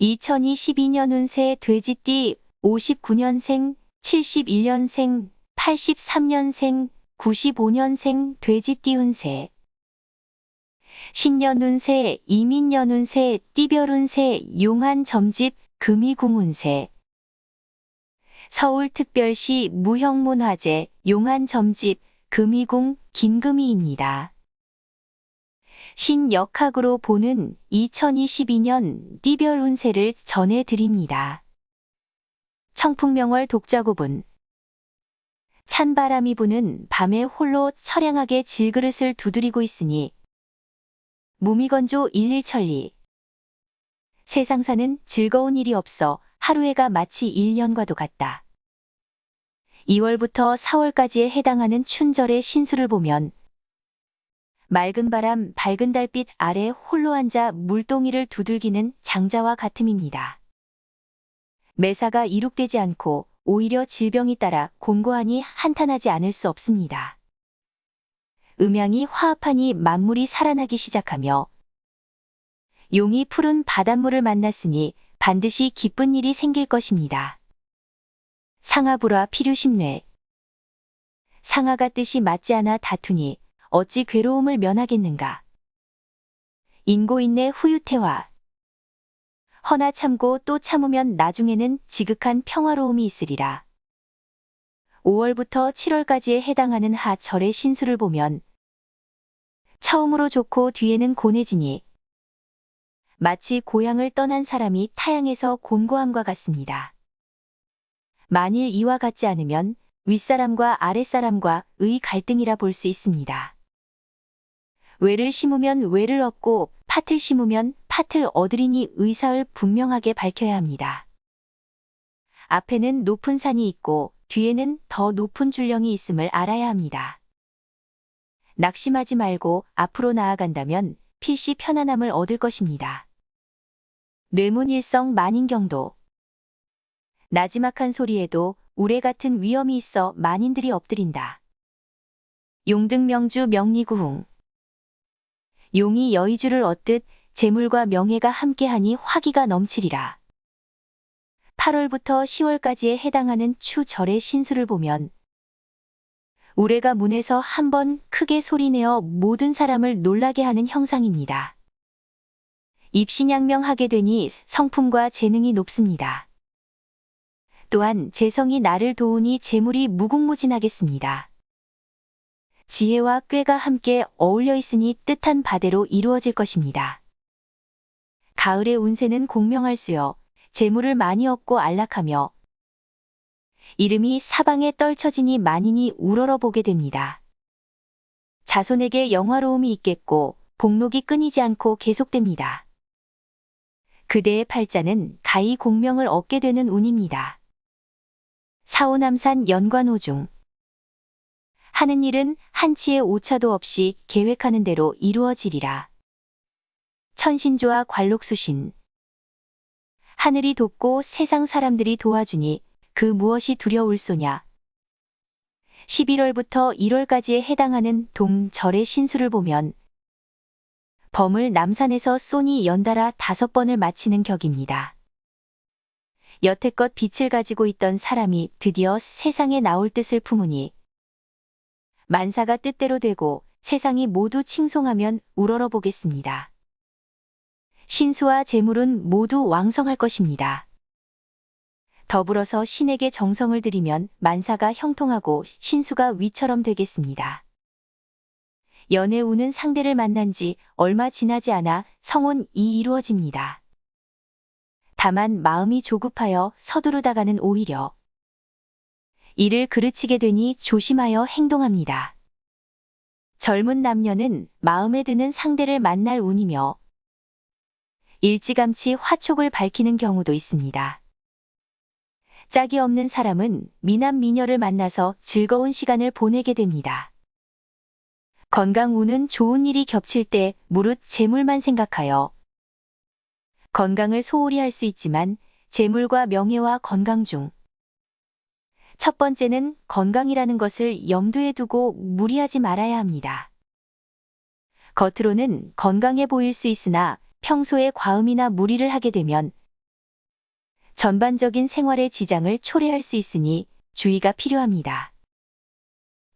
2022년 운세 돼지띠 59년생, 71년생, 83년생, 95년생 돼지띠 운세. 신년 운세, 이민년 운세, 띠별 운세, 용한 점집, 금이궁 운세. 서울특별시 무형문화재, 용한 점집, 금이궁, 긴금이입니다. 신역학으로 보는 2022년 띠별 운세를 전해드립니다. 청풍명월 독자고분 찬바람이 부는 밤에 홀로 처량하게 질그릇을 두드리고 있으니 무미건조 일일천리 세상 사는 즐거운 일이 없어 하루해가 마치 1년과도 같다. 2월부터 4월까지에 해당하는 춘절의 신수를 보면 맑은 바람, 밝은 달빛 아래 홀로 앉아 물동이를 두들기는 장자와 같음입니다. 매사가 이룩되지 않고 오히려 질병이 따라 곤고하니 한탄하지 않을 수 없습니다. 음양이 화합하니 만물이 살아나기 시작하며 용이 푸른 바닷물을 만났으니 반드시 기쁜 일이 생길 것입니다. 상하불화 필요심뇌 상하가 뜻이 맞지 않아 다투니 어찌 괴로움을 면하겠는가. 인고인내 후유태화 허나 참고 또 참으면 나중에는 지극한 평화로움이 있으리라. 5월부터 7월까지에 해당하는 하절의 신수를 보면 처음으로 좋고 뒤에는 고뇌지니 마치 고향을 떠난 사람이 타향에서 곤고함과 같습니다. 만일 이와 같지 않으면 윗사람과 아랫사람과 의 갈등이라 볼 수 있습니다. 외를 심으면 외를 얻고 팥을 심으면 팥을 얻으리니 의사를 분명하게 밝혀야 합니다. 앞에는 높은 산이 있고 뒤에는 더 높은 줄령이 있음을 알아야 합니다. 낙심하지 말고 앞으로 나아간다면 필시 편안함을 얻을 것입니다. 뇌문일성 만인경도 나지막한 소리에도 우레 같은 위험이 있어 만인들이 엎드린다. 용등명주 명리구흥 용이 여의주를 얻듯 재물과 명예가 함께하니 화기가 넘치리라. 8월부터 10월까지에 해당하는 추절의 신수를 보면 우레가 문에서 한 번 크게 소리내어 모든 사람을 놀라게 하는 형상입니다. 입신양명하게 되니 성품과 재능이 높습니다. 또한 재성이 나를 도우니 재물이 무궁무진하겠습니다. 지혜와 꾀가 함께 어울려 있으니 뜻한 바대로 이루어질 것입니다. 가을의 운세는 공명할 수요, 재물을 많이 얻고 안락하며 이름이 사방에 떨쳐지니 만인이 우러러 보게 됩니다. 자손에게 영화로움이 있겠고 복록이 끊이지 않고 계속됩니다. 그대의 팔자는 가히 공명을 얻게 되는 운입니다. 사오남산 연관오중 하는 일은 한치의 오차도 없이 계획하는 대로 이루어지리라. 천신조와 관록수신 하늘이 돕고 세상 사람들이 도와주니 그 무엇이 두려울 소냐. 11월부터 1월까지에 해당하는 동절의 신수를 보면 범을 남산에서 쏘니 연달아 다섯 번을 마치는 격입니다. 여태껏 빛을 가지고 있던 사람이 드디어 세상에 나올 뜻을 품으니 만사가 뜻대로 되고 세상이 모두 칭송하면 우러러 보겠습니다. 신수와 재물은 모두 왕성할 것입니다. 더불어서 신에게 정성을 들이면 만사가 형통하고 신수가 위처럼 되겠습니다. 연애 우는 상대를 만난 지 얼마 지나지 않아 성혼이 이루어집니다. 다만 마음이 조급하여 서두르다가는 오히려 이를 그르치게 되니 조심하여 행동합니다. 젊은 남녀는 마음에 드는 상대를 만날 운이며 일찌감치 화촉을 밝히는 경우도 있습니다. 짝이 없는 사람은 미남 미녀를 만나서 즐거운 시간을 보내게 됩니다. 건강 운은 좋은 일이 겹칠 때 무릇 재물만 생각하여 건강을 소홀히 할 수 있지만 재물과 명예와 건강 중 첫 번째는 건강이라는 것을 염두에 두고 무리하지 말아야 합니다. 겉으로는 건강해 보일 수 있으나 평소에 과음이나 무리를 하게 되면 전반적인 생활의 지장을 초래할 수 있으니 주의가 필요합니다.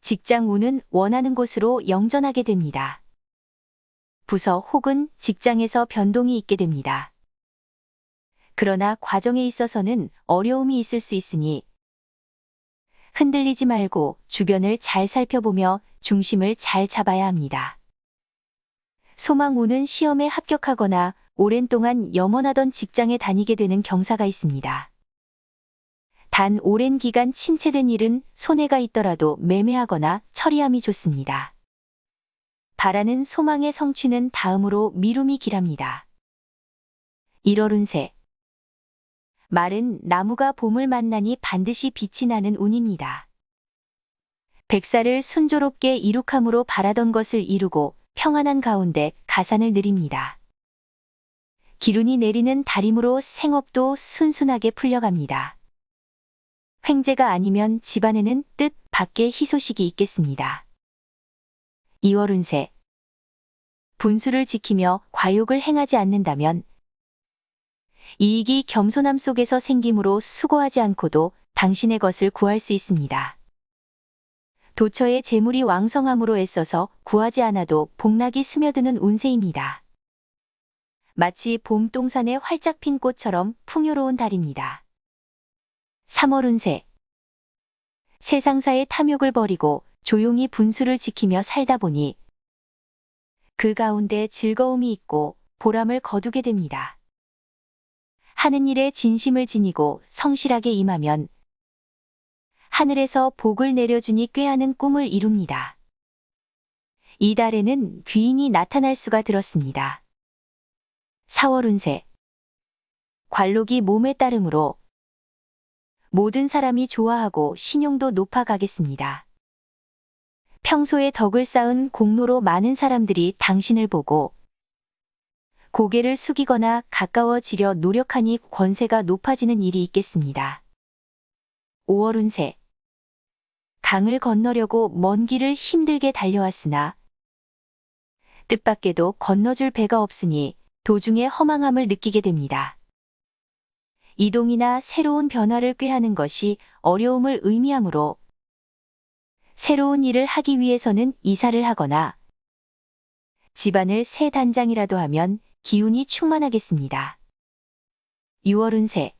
직장 운은 원하는 곳으로 영전하게 됩니다. 부서 혹은 직장에서 변동이 있게 됩니다. 그러나 과정에 있어서는 어려움이 있을 수 있으니 흔들리지 말고 주변을 잘 살펴보며 중심을 잘 잡아야 합니다. 소망우는 시험에 합격하거나 오랜 동안 염원하던 직장에 다니게 되는 경사가 있습니다. 단 오랜 기간 침체된 일은 손해가 있더라도 매매하거나 처리함이 좋습니다. 바라는 소망의 성취는 다음으로 미룸이 길합니다. 1월 운세 말은 나무가 봄을 만나니 반드시 빛이 나는 운입니다. 백사를 순조롭게 이룩함으로 바라던 것을 이루고 평안한 가운데 가산을 느립니다. 기운이 내리는 달임으로 생업도 순순하게 풀려갑니다. 횡재가 아니면 집안에는 뜻 밖의 희소식이 있겠습니다. 2월 운세 분수를 지키며 과욕을 행하지 않는다면 이익이 겸손함 속에서 생김으로 수고하지 않고도 당신의 것을 구할 수 있습니다. 도처에 재물이 왕성함으로 애써서 구하지 않아도 복락이 스며드는 운세입니다. 마치 봄 동산의 활짝 핀 꽃처럼 풍요로운 달입니다. 3월 운세 세상사의 탐욕을 버리고 조용히 분수를 지키며 살다 보니 그 가운데 즐거움이 있고 보람을 거두게 됩니다. 하는 일에 진심을 지니고 성실하게 임하면 하늘에서 복을 내려주니 꾀하는 꿈을 이룹니다. 이달에는 귀인이 나타날 수가 들었습니다. 4월 운세 관록이 몸에 따르므로 모든 사람이 좋아하고 신용도 높아가겠습니다. 평소에 덕을 쌓은 공로로 많은 사람들이 당신을 보고 고개를 숙이거나 가까워지려 노력하니 권세가 높아지는 일이 있겠습니다. 5월 운세 강을 건너려고 먼 길을 힘들게 달려왔으나 뜻밖에도 건너줄 배가 없으니 도중에 허망함을 느끼게 됩니다. 이동이나 새로운 변화를 꾀하는 것이 어려움을 의미하므로 새로운 일을 하기 위해서는 이사를 하거나 집안을 새 단장이라도 하면 기운이 충만하겠습니다. 6월 운세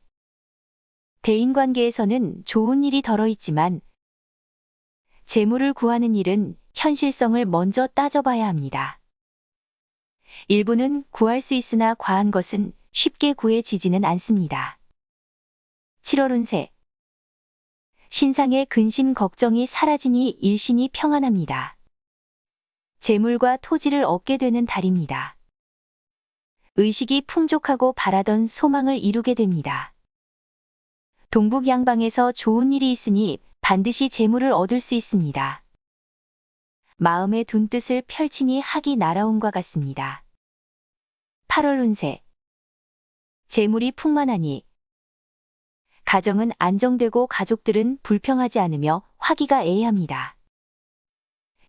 대인관계에서는 좋은 일이 덜어 있지만 재물을 구하는 일은 현실성을 먼저 따져봐야 합니다. 일부는 구할 수 있으나 과한 것은 쉽게 구해지지는 않습니다. 7월 운세 신상의 근심 걱정이 사라지니 일신이 평안합니다. 재물과 토지를 얻게 되는 달입니다. 의식이 풍족하고 바라던 소망을 이루게 됩니다. 동북 양방에서 좋은 일이 있으니 반드시 재물을 얻을 수 있습니다. 마음에 둔 뜻을 펼치니 학이 날아온과 같습니다. 8월 운세 재물이 풍만하니 가정은 안정되고 가족들은 불평하지 않으며 화기가 애애합니다.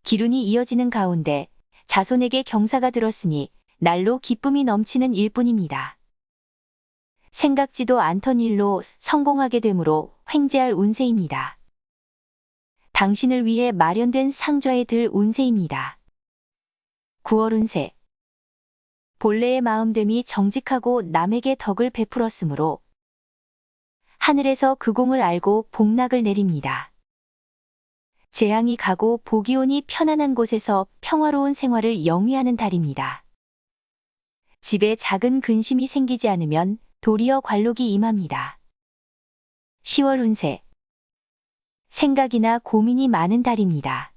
기운이 이어지는 가운데 자손에게 경사가 들었으니 날로 기쁨이 넘치는 일뿐입니다. 생각지도 않던 일로 성공하게 되므로 횡재할 운세입니다. 당신을 위해 마련된 상좌에 들 운세입니다. 9월 운세 본래의 마음됨이 정직하고 남에게 덕을 베풀었으므로 하늘에서 그 공을 알고 복락을 내립니다. 재앙이 가고 오니 편안한 곳에서 평화로운 생활을 영위하는 달입니다. 집에 작은 근심이 생기지 않으면 도리어 관록이 임합니다. 10월 운세 생각이나 고민이 많은 달입니다.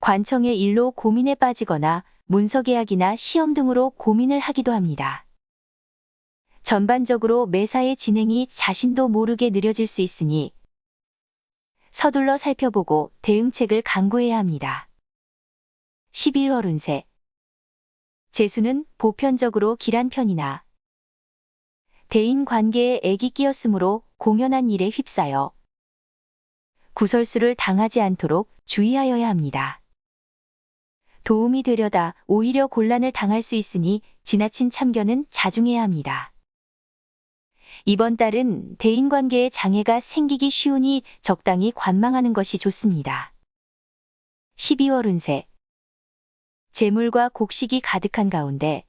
관청의 일로 고민에 빠지거나 문서 계약이나 시험 등으로 고민을 하기도 합니다. 전반적으로 매사의 진행이 자신도 모르게 느려질 수 있으니 서둘러 살펴보고 대응책을 강구해야 합니다. 11월 운세 재수는 보편적으로 길한 편이나 대인 관계에 애기 끼었으므로 공연한 일에 휩싸여 구설수를 당하지 않도록 주의하여야 합니다. 도움이 되려다 오히려 곤란을 당할 수 있으니 지나친 참견은 자중해야 합니다. 이번 달은 대인관계에 장애가 생기기 쉬우니 적당히 관망하는 것이 좋습니다. 12월 운세 재물과 곡식이 가득한 가운데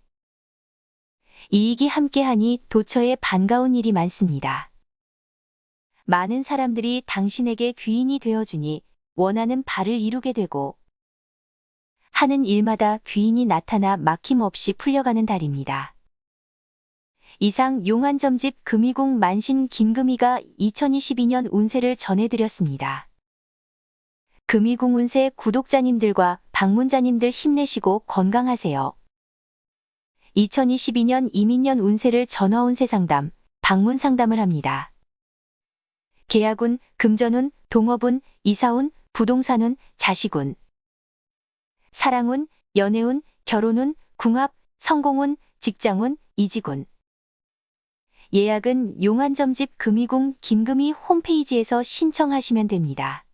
이익이 함께하니 도처에 반가운 일이 많습니다. 많은 사람들이 당신에게 귀인이 되어주니 원하는 바를 이루게 되고 하는 일마다 귀인이 나타나 막힘없이 풀려가는 달입니다. 이상 용안점집 금이공 만신 김금이가 2022년 운세를 전해드렸습니다. 금이공 운세 구독자님들과 방문자님들 힘내시고 건강하세요. 2022년 이민년 운세를 전화운세 상담, 방문 상담을 합니다. 계약운, 금전운, 동업운, 이사운, 부동산운, 자식운, 사랑운, 연애운, 결혼운, 궁합, 성공운, 직장운, 이직운. 예약은 용안점집 금이궁 김금이 홈페이지에서 신청하시면 됩니다.